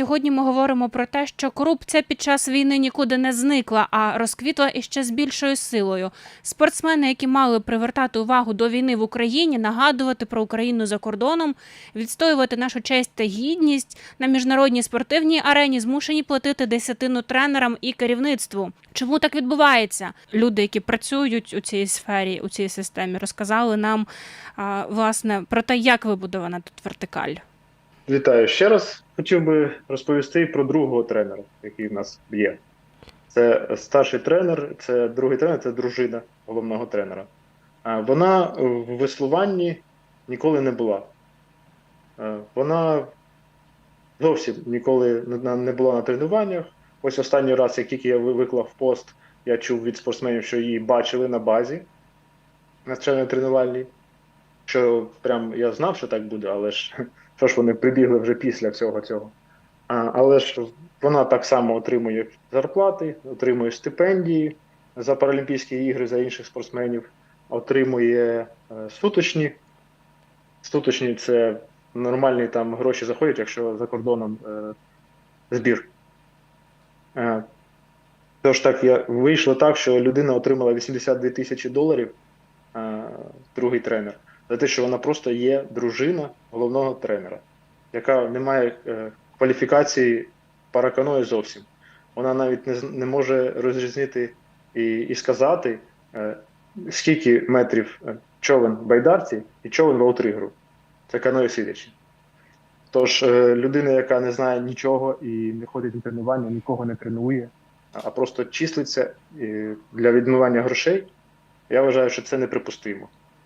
Сьогодні ми говоримо про те, що корупція під час війни нікуди не зникла, а розквітла іще з більшою силою. Спортсмени, які мали привертати увагу до війни в Україні, нагадувати про Україну за кордоном, відстоювати нашу честь та гідність на міжнародній спортивній арені, змушені платити десятину тренерам і керівництву. Чому так відбувається? Люди, які працюють у цій сфері, у цій системі, розказали нам власне про те, як вибудована тут вертикаль. Вітаю ще раз. Хотів би розповісти про другого тренера, який в нас є. Це старший тренер, це другий тренер, це дружина головного тренера. Вона в веслуванні ніколи не була. Вона зовсім ніколи не- була на тренуваннях. Ось останній раз, як тільки я виклав пост, я чув від спортсменів, що її бачили на базі на тренувальній. Що прям я знав, що так буде, але ж що ж вони прибігли вже після всього цього. А, але ж вона так само отримує зарплати, отримує стипендії за Паралімпійські ігри, за інших спортсменів, отримує е, суточні. Суточні це нормальні там гроші заходять, якщо за кордоном е, збір. Е, тож так, я, вийшло так, що людина отримала 82 тисячі доларів, е, другий тренер за те, що вона просто є дружина головного тренера, яка не має е, кваліфікації параканої зовсім. Вона навіть не, не може розрізнити і, і сказати, е, скільки метрів е, човен байдарці і човен в аутригру. Це каної сидячи. Тож людина, яка не знає нічого і не ходить на тренування, нікого не тренує, а просто числиться для відмивання грошей, я вважаю, що це неприпустимо.